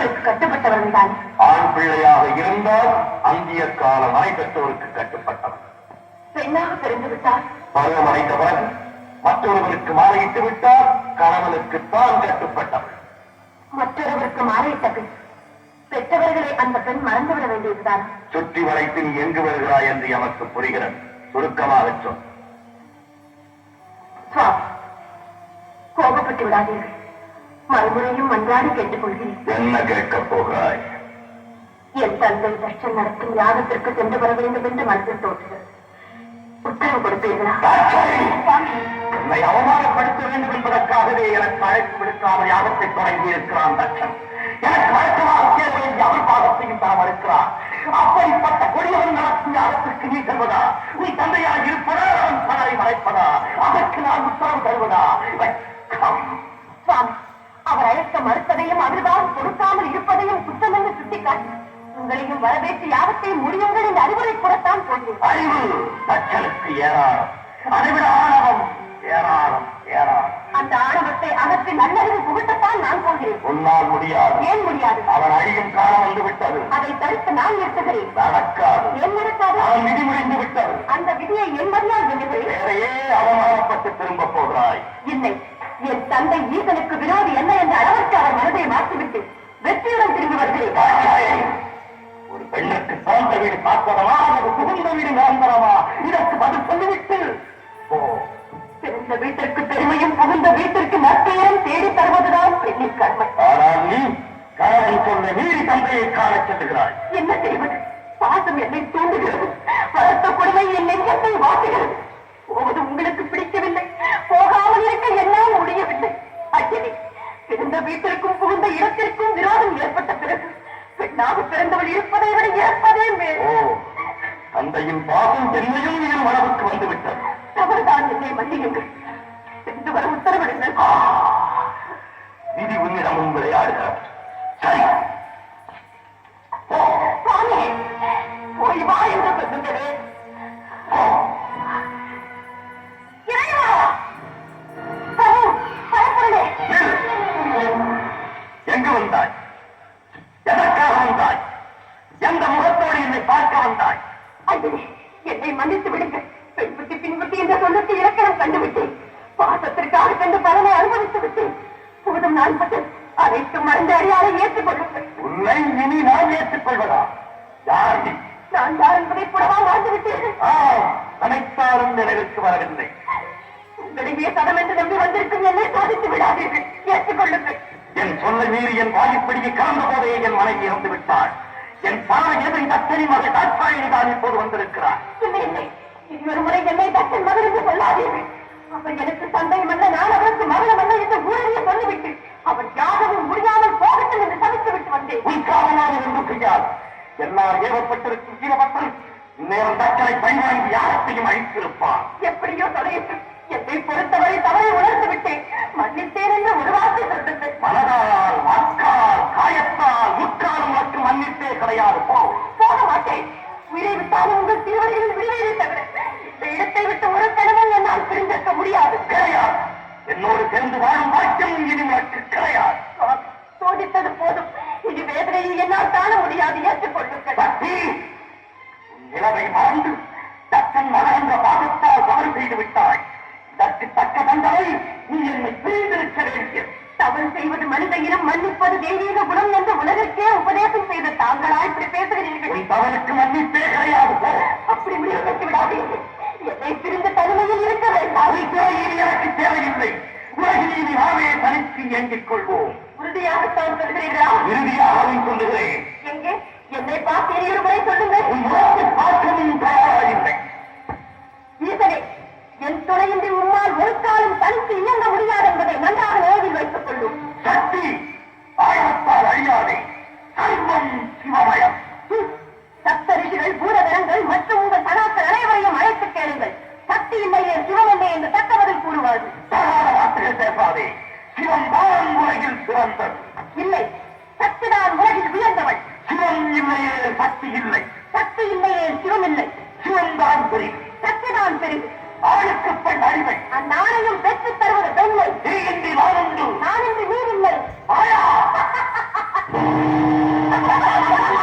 பெற்றோர்களுக்கு கட்டுப்பட்டவர்கள் தான் ஆண் பிள்ளையாக இருந்தால் அந்திய கால நாய் பெற்றோருக்கு கட்டுப்பட்டவன் பெண்ணாக பிறந்து விட்டால் பருவம் அடைந்த பிறகு மற்றொருவருக்கு மாலையிட்டு விட்டால் கணவனுக்கு தான் கட்டுப்பட்டவள் மற்றொருவருக்கு மாறியிட்ட பின் பெற்றவர்களை அந்த பெண் மறந்துவிட வேண்டியதுதான். சுற்றி வளைத்து நீ எங்கு வருகிறாய் என்று எமக்கு புரிகிறது. சுருக்கமாக சொல். கோபப்பட்டு விடாதீர்கள். மறுமுறையும் மன்றாடி கேட்டுக்கொள்கிறேன். என்ன கேட்கப் போகிறாய்? என் தந்தை தர்ஷன் நடத்தும் யாகத்திற்கு சென்று வர வேண்டும் என்று மனதில் தோன்றுகிறது உத்தரவு கொடுப்பீர்களா? என்னை அவமானப்படுத்த வேண்டும் என்பதற்காகவே எனக்கு அழைப்பு விடுக்காமல் யாகத்தை தொடங்கி இருக்கிறான் தட்சன் எனக்கு வழக்கமாக சேர வேண்டிய அவர் பாகத்தையும் தர அப்படிப்பட்ட கொடியவன் நடத்தும் யாகத்திற்கு நீ செல்வதா? நீ தந்தையாக இருப்பதா அவன் பணரை மறைப்பதா? அதற்கு நான் உத்தரவு தருவதா? அவர் அழைக்க மறுத்ததையும் அவர்தான் கொடுக்காமல் இருப்பதையும் குற்றம் என்று சுட்டிக்காட்டி உங்களையும் வரவேற்று யாகத்தை முடியுங்கள் என்று அறிவுரை கூறத்தான் போன்றேன் அறிவு தட்சனுக்கு ஏராளம். அறிவிட ஆணவம் ஏராளம் ஏராளம். அந்த ஆணவத்தை அகற்றி நல்லறிவு புகட்டத்தான் நான் போகிறேன். உன்னால் முடியாது. ஏன் முடியாது? அவன் அழியும் காலம் வந்து விட்டது. அதை தடுத்து நான் நிறுத்துகிறேன். நடக்காது. ஏன் நடக்காது? அவன் விதி முடிந்து விட்டது. அந்த விதியை என் மதியால் வெல்லுகிறேன் வேறையே அவமானப்பட்டு திரும்ப போகிறாய். இல்லை. என் தந்தை ஈசனுக்கு விரோதி என்ன என்ற அளவிற்கு அவர் மனதை மாற்றிவிட்டு வெற்றியுடன் திரும்பி வருகிறேன் ஒரு பெண்ணுக்கு பிறந்த வீடு காப்பதமா அல்லது புகுந்த வீடு நிரந்தரமா? இதற்கு பதில் சொல்லிவிட்டு. போ பிறந்த வீட்டிற்கு பெருமையும் புகுந்த வீட்டிற்கு நற்பெயரும் தேடி தருவதுதான் பெண்ணின் கடமை ஆனால் நீ கணவன் சொல்ல மீறி தந்தையை காணச் செல்லுகிறாய். என்ன செய்வது? பாசம் என்னை தூண்டுகிறது. வளர்த்த கொடுமை என் நெஞ்சத்தை வாட்டுகிறது. இருக்க என்னால் முடியவில்லை. அஜயனே பிறந்த வீட்டிற்கும் புகுந்த இடத்திற்கும் விரோதம் ஏற்பட்ட பிறகு பெண்ணாக பிறந்தவள் இருப்பதை விட இறப்பதே மேல். தந்தையின் பாகம் என்னையும் என் மனவுக்கு வந்துவிட்டது. தவறுதான் என்னை மன்னியுங்கள். சென்று வர உத்தரவிடுங்கள். விதி உன்னிடமும் விளையாடுகிறார் சரி. போய் வா என்று சொல்லுங்களே. என்னை மன்னித்து விடுங்கள். பின்புத்தி என்ற இலக்கணம் கண்டுவிட்டேன். பாசத்திற்காக கண்டு பலனை அனுபவித்து விட்டேன் போதும் நான் பட்டேன் அனைத்து மறந்து அறியாலை ஏற்றுக்கொள்ளுங்கள். உன்னை இனி நான் ஏற்றுக்கொள்வதா? யார் நான் யார் என்பதை புறவா வாழ்ந்து ஆ, அனைத்தாரும் நினைவுக்கு வரவில்லை. உங்களிடையே சதம் என்று நம்பி வந்திருக்கும் என்னை சோதித்து விடாதீர்கள். ஏற்றுக்கொள்ளுங்கள். என் சொல்லை மீறி என் வாய்ப்பிடியை கலந்த போதே என் மனைவி இறந்து விட்டாள் என் பண எதிரி தத்தனி மகள் தாட்சாயினி தான் இப்போது வந்திருக்கிறார். இன்னொரு முறை என்னை தச்சன் மகள் என்று சொல்லாதீர்கள். அவர் எனக்கு தந்தை மல்ல நான் அவருக்கு மகள் அல்ல என்று ஊரடியே சொல்லிவிட்டு அவர் யாகவும் முடியாமல் போகட்டும் என்று சமைத்து விட்டு வந்தேன். உன் காரணமாக இருந்து செய்யாது என்னால் ஏவப்பட்டிருக்கும் வீரபக்தன் இந்நேரம் தக்கனை பழிவாங்கி யாரத்தையும் அழித்திருப்பான் எப்படியோ தொலையட்டும் என்னை பொறுத்தவரை தவறை வாக்கியம் இனி உனக்கு கிடையாது. சோதித்தது போதும். இனி வேதனையை என்னால் காண முடியாது ஏற்றுக்கொள்ளுங்கள். உன் நிலவை வாழ்ந்து தத்தன் மகன்ற பாதத்தால் தவறு செய்து விட்டாய். இதற்கு தக்க தண்டனை நீ என்னை பிரிந்திருக்க வேண்டியது தவறு செய்வது மனித இனம் மன்னிப்பது தெய்வீக குணம் என்று உலகிற்கே உபதேசம் செய்த தாங்களா இப்படி பேசுகிறீர்கள். தவறுக்கு மன்னிப்பே கிடையாது அப்படி முடிவு கட்டி விடாதீர்கள். என்னை பிரிந்த தனிமையில் இருக்க வேண்டாம். எனக்கு தேவையில்லை. உலகில் இனி நாமே தனித்து இயங்கிக் கொள்வோம். உறுதியாகத்தான் சொல்கிறீர்களா? இறுதியாகவும் சொல்லுகிறேன். எங்கே? என்னை பார்த்து இரு முறை சொல்லுங்கள். உலகில் சிறந்தது இல்லை. சக்திதான் உலகில் உயர்ந்தவள் சிவம் இல்லையே சக்தி இல்லை. சக்தி இல்லையே சிவம் இல்லை. சிவம் தான் பெரிய சக்திதான் பெரிய ஆளுக்கு பெண் அடிமை. அந்நாளையும் பெற்று தருவது பெண்மை நீரின்றி நானுண்டு நானின்றி நீரில்லை ஆயா!